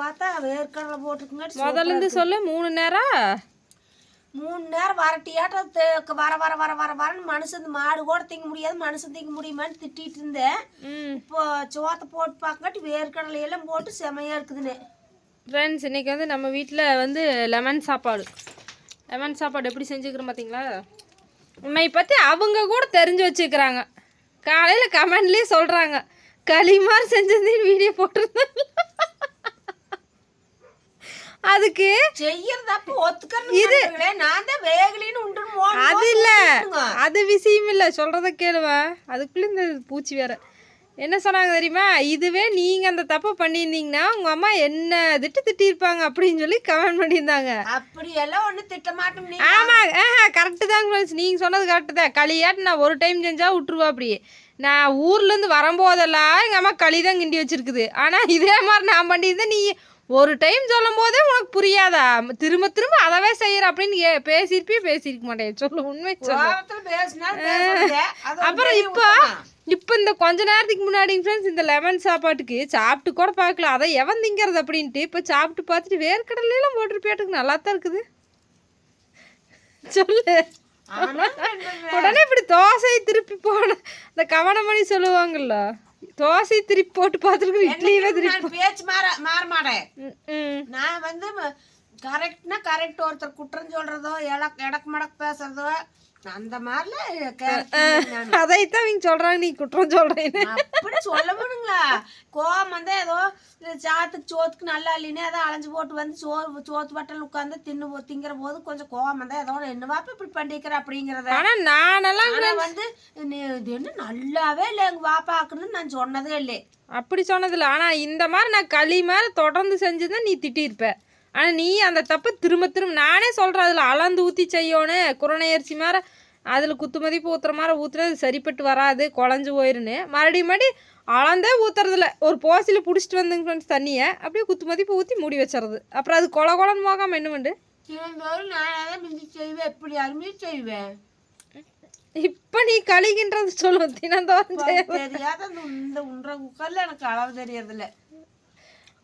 பார்த்தா வேர்க்கடலை போட்டுருக்குங்க முதல்ல இருந்து சொல்லு மூணு நேரம் மூணு நேரம் வரட்டியாட்டம் வர வர வர வர வரன்னு மனுஷன் மாடு கூட திங்க முடியாது மனுஷன் திங்க முடியுமான்னு திட்டிட்டு இருந்தேன். இப்போ சோத்தை போட்டு பார்க்கங்காட்டி வேர்க்கடலை எல்லாம் போட்டு செமையா இருக்குதுன்னு. ஃப்ரெண்ட்ஸ் இன்னைக்கு வந்து நம்ம வீட்டில் வந்து லெமன் சாப்பாடு. லெமன் சாப்பாடு எப்படி செஞ்சுக்கிறோம் பார்த்தீங்களா உன்னை பற்றி அவங்க கூட தெரிஞ்சு வச்சுக்கிறாங்க. காலையில் கமெண்ட்லேயே சொல்கிறாங்க களி மாதிரி செஞ்சிருந்தேன்னு வீடியோ போட்டிருந்தாங்க அதுக்கு? செய்யறதப்ப ஒத்துக்கிறேன் நான் தான் வேகலின்னு உண்டு அது இல்லை. அது விஷயம் இல்லை. சொல்கிறத கேளுவா. அதுக்குள்ளே இந்த பூச்சி வேற. என்ன சொன்னாங்க தெரியுமா? இதுவே நீங்கள் அந்த தப்பை பண்ணியிருந்தீங்கன்னா உங்கள் அம்மா என்ன திட்டு திட்டியிருப்பாங்க அப்படின்னு சொல்லி கமெண்ட் பண்ணியிருந்தாங்க. அப்படி எல்லாம் ஒண்ணு திட்ட மாட்டோம் நீ ஆமாம் ஆஹா கரெக்டு தாங்க நீங்கள் சொன்னது கரெக்டு தான். களியாட்டு நான் ஒரு டைம் செஞ்சால் விட்ருவா அப்படி நான் ஊர்லேருந்து வரும்போதெல்லாம் எங்கள் அம்மா களி தான் கிண்டி வச்சிருக்குது. ஆனால் இதே மாதிரி நான் பண்ணியிருந்தேன் நீ ஒரு டைம் சொல்லும் போதே உனக்கு புரியாதா? திரும்ப திரும்ப அதவே செய்யற அப்படின்னு பேசியிருப்பியே பேசியிருக்க மாட்டேன். சொல்லு உண்மை அப்புறம் இப்போ. இப்போ இந்த கொஞ்ச நேரத்துக்கு முன்னாடி ஃப்ரெண்ட்ஸ் இந்த லெமன் சாப்பாட்டுக்கு சாப்பிட்டு கூட பார்க்கல அதை எவன் திங்கிறது அப்படின்ட்டு இப்போ சாப்பிட்டு பார்த்துட்டு வேர்க்கடலையெல்லாம் போட்டிருப்பியாட்டுக்கு நல்லா தான் இருக்குது. சொல்லு. உடனே இப்படி தோசை திருப்பி போன இந்த கவனமணி சொல்லுவாங்கல்ல. தோசை திருப்பி போட்டு பார்த்துருக்கு இட்லியவே திருப்பி பேச்சு மாற மாற மாட்டேன். நான் வந்து கரெக்ட்னா கரெக்ட் ஒருத்தர் குற்றம் சொல்றதோ எடக் எடக்கு மடக்கு பேசுறதோ அந்த மாதிரில நான். அதைத்தான் அவங்க சொல்றாங்க நீ குற்றம் சொல்றேன்னு. அப்படி சொல்ல முடியுங்களா கோவம் வந்து ஏதோ சாத்துக்கு சோத்துக்கு நல்லா இல்லைன்னு ஏதோ அலைஞ்சு போட்டு வந்து சோறு சோத்து வட்டல் உட்காந்து தின்னு போ- திங்கிற போது கொஞ்சம் கோவம் வந்தா ஏதோ என்னவாப்ப இப்படி பண்ணிக்கிற அப்படிங்கிறத? ஆனா நானெல்லாம் வந்து இது என்ன நல்லாவே இல்லை எங்க வாப்பாக்குன்னு நான் சொன்னதே இல்லை. அப்படி சொன்னதில்ல. ஆனா இந்த மாதிரி நான் களி மாதிரி தொடர்ந்து செஞ்சுதான் நீ திட்டியிருப்ப. ஆனா நீ அந்த தப்பை திரும்ப திரும்ப நானே சொல்றேன். அதுல அளந்து ஊத்தி செய்யணும் குரணை அரிசி மாதிரி அதில் குத்து மதிப்பு ஊற்றுற மாதிரி ஊற்றுறது சரிப்பட்டு வராது குழஞ்சு போயிருன்னு. மறுபடியும் மறுபடி அளந்தே ஊற்றுறதில்ல ஒரு போசியில் பிடிச்சிட்டு வந்துங்க ஃப்ரெண்ட்ஸ் தண்ணியை. அப்படியே குத்து மதிப்பு ஊற்றி மூடி வச்சிடுறது. அப்புறம் அது கொல கொலன்னு போகாமல் என்ன பண்ணு செய்வேன். எப்படி அருமையாக செய்வேன். இப்போ நீ கழிகின்றது சொல்லுவோம் தினந்தோறும் தெரியாத அந்த இந்த உன்ற குக்கர்ல எனக்கு அளவு தெரியறதில்ல.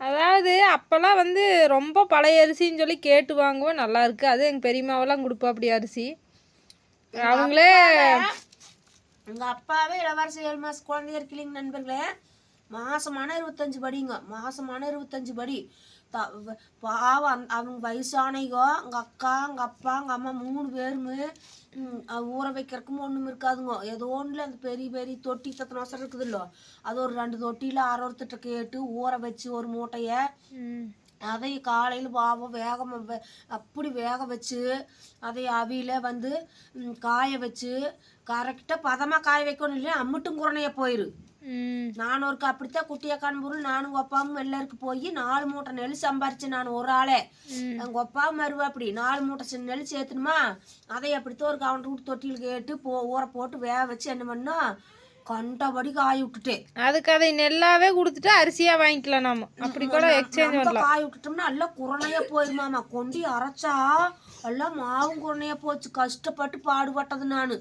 அதாவது அப்போல்லாம் வந்து ரொம்ப பழைய அரிசின்னு சொல்லி கேட்டு வாங்குவோம் நல்லா இருக்கு. அது எங்கள் பெரியம்மாவெல்லாம் கொடுப்பா அப்படி அரிசி. அவங்களே எங்க அப்பாவே இளவரசி ஏழு மாசம் குழந்தைய இருக்கீங்க நண்பர்களே. மாசமான இருபத்தஞ்சு படிங்க. மாசமான இருபத்தஞ்சு படி. த- பாவம் அவங்க வயசானவங்க எங்க அக்கா எங்க அப்பா எங்க அம்மா மூணு பேருமே ஊற வைக்கிறதுக்கும் ஒண்ணும் இருக்காதுங்க. ஏதோ ஒண்ணுல அந்த பெரிய பெரிய தொட்டி தத்தன அவசரம் இருக்குதுல்ல. அது ஒரு ரெண்டு தொட்டியில ஆரோருத்திட்ட கேட்டு ஊற வச்சு ஒரு மூட்டைய. அதை காலையில் பாவம் வேகம் அப்படி வேக வச்சு அதை அவியில வந்து காய வச்சு கரெக்டாக பதமாக காய வைக்கணும் இல்லையா? அம்மிட்டும் குரணைய போயிரு. நான் ஒருக்கு அப்படித்தான் குட்டியா காண்பூர் நானும் ஒப்பாவும் எல்லாருக்கு போய் நாலு மூட்டை நெல் சம்பாரிச்சேன் நான் ஒரு ஆளே. ம். எங்கள் ஒப்பாவும் மருவா அப்படி. நாலு மூட்டை சின்ன நெல் சேர்த்துணுமா? அதை அப்படித்தான் ஒரு கவுண்டர் விட்டு தொட்டியில் கேட்டு போ ஊற போட்டு வேக வச்சு என்ன பண்ணோம் கண்டபடி காய விட்டுட்டேன் அதுக்கு அதை நெல்லாவே கொடுத்துட்டு அரிசியாக வாங்கிக்கலாம் நாம. அப்படி கூட எக்ஸ்சேஞ்ச் பண்ணலாம் காய விட்டுட்டோம்னா எல்லாம் குரணையா போயிருமாமா. கொண்டி அரைச்சா எல்லாம் மாவும் குரணையா போச்சு. கஷ்டப்பட்டு பாடுபட்டது நானு.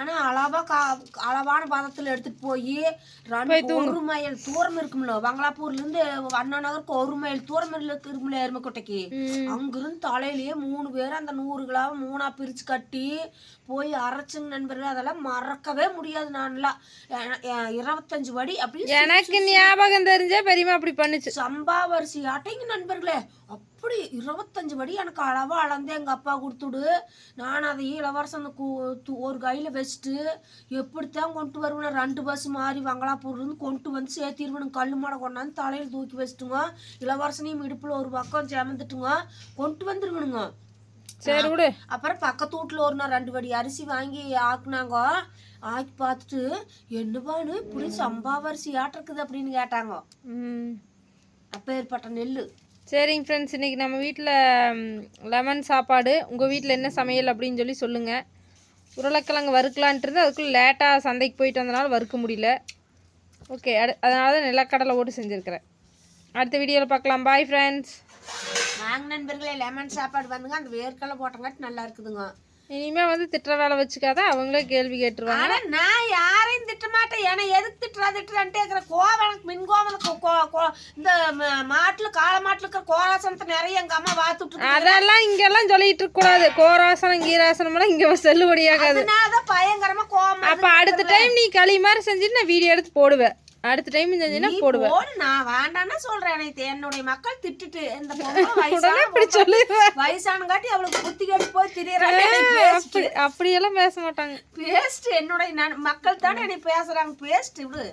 ஆனா அளவா கா அளவான பதத்துல எடுத்துட்டு போய் ஒரு மைல் தூரம் இருக்கும்ல. பங்களாப்பூர்ல இருந்து அண்ணா நகருக்கு ஒரு மைல் தூரம் இருக்கும்ல எருமக்கோட்டைக்கு. அங்கிருந்து தலையிலேயே மூணு பேர் அந்த நூறு கிலோவை மூணா பிரிச்சு கட்டி போய் அரைச்சுங்க நண்பர்கள் அதெல்லாம் மறக்கவே முடியாது நான்லாம் இருபத்தஞ்சு வடி அப்படி எனக்கு ஞாபகம் தெரிஞ்சே பெரியம்மா அப்படி பண்ணுச்சு. சம்பாவரிசி ஆட்டைங்க நண்பர்களே. அப்படி இருபத்தஞ்சு படி எனக்கு அளவா அளந்து எங்க அப்பா கொடுத்துடு. நான் அதையும் இளவரசன் ஒரு கையில வச்சுட்டு எப்படித்தான் கொண்டு வருவேன்? ரெண்டு பஸ் மாறி வங்களாப்பூர்ல இருந்து கொண்டு வந்து சேர்த்திருவேன் கல்லு மாடை கொண்டாந்து தலையில தூக்கி வச்சுட்டுங்க. இளவரசனையும் இடுப்புல ஒரு பக்கம் சேமந்துட்டுங்க. கொண்டு வந்துருவனுங்க. சரி விடு. அப்புறம் பக்கத்து வீட்டுல ஒரு நாள் ரெண்டு படி அரிசி வாங்கி ஆக்குனாங்க. ஆக்கி பார்த்துட்டு என்னப்பான்னு இப்படி சம்பாவரிசி ஆட்டிருக்குது அப்படின்னு கேட்டாங்க. ம். அப்பேற்பட்ட நெல்லு. சரிங்க ஃப்ரெண்ட்ஸ் இன்னைக்கு நம்ம வீட்டில் லெமன் சாப்பாடு உங்கள் வீட்டில் என்ன சமையல் அப்படின்னு சொல்லி சொல்லுங்கள் உருளைக்கிழங்கு வறுக்கலான்ட்டு அதுக்குள்ளே லேட்டாக சந்தைக்கு போயிட்டு வந்தனால வறுக்க முடியல. ஓகே அடு அதனால தான் நிலக்கடலை ஓட்டு செஞ்சுருக்கிறேன். அடுத்த வீடியோவில் பார்க்கலாம். பாய் ஃப்ரெண்ட்ஸ் நாங்கள் நண்பர்களே லெமன் சாப்பாடு வந்துங்க. அந்த வேர்க்கடலை போட்டங்காட்டி நல்லா இருக்குதுங்க. இனிமே வந்து திட்டுற வேலை வச்சுக்காத அவங்களே கேள்வி கேட்டுருவாங்க. ஆனா நான் யாரையும் திட்ட மாட்டேன். ஏன்னா எதுக்கு திட்டுறா திட்டுறான்ட்டு இருக்கிற கோவம் எனக்கு மின் கோவம் எனக்கு கோ- கோ- இந்த மாட்டுல காளை மாட்டுல இருக்கிற கோராசனத்தை நிறைய எங்க அம்மா வாத்துட்டு அதெல்லாம் இங்கெல்லாம் சொல்லிட்டு இருக்க கூடாது. கோராசனம் கீராசனம் எல்லாம் இங்க செல்லுபடியாகாது. அதனாலதான் பயங்கரமா கோவம் அப்ப அடுத்த டைம் நீ களி மாதிரி செஞ்சுட்டு நான் வீடியோ எடுத்து போடுவேன். அடுத்த டைம் நீ போடுவேன். போடு நான் வேண்டாம்னு சொல்றேன் என்னுடைய மக்கள் திட்டுட்டு இந்த வயசானங்காட்டி அவளுக்கு புத்தி கெட்டு போய் திரியறாங்க அப்படி அப்படியெல்லாம் பேச மாட்டாங்க. பேஸ்ட் என்னுடைய மக்கள் தானே என்னை பேசுறாங்க பேஸ்ட் விடு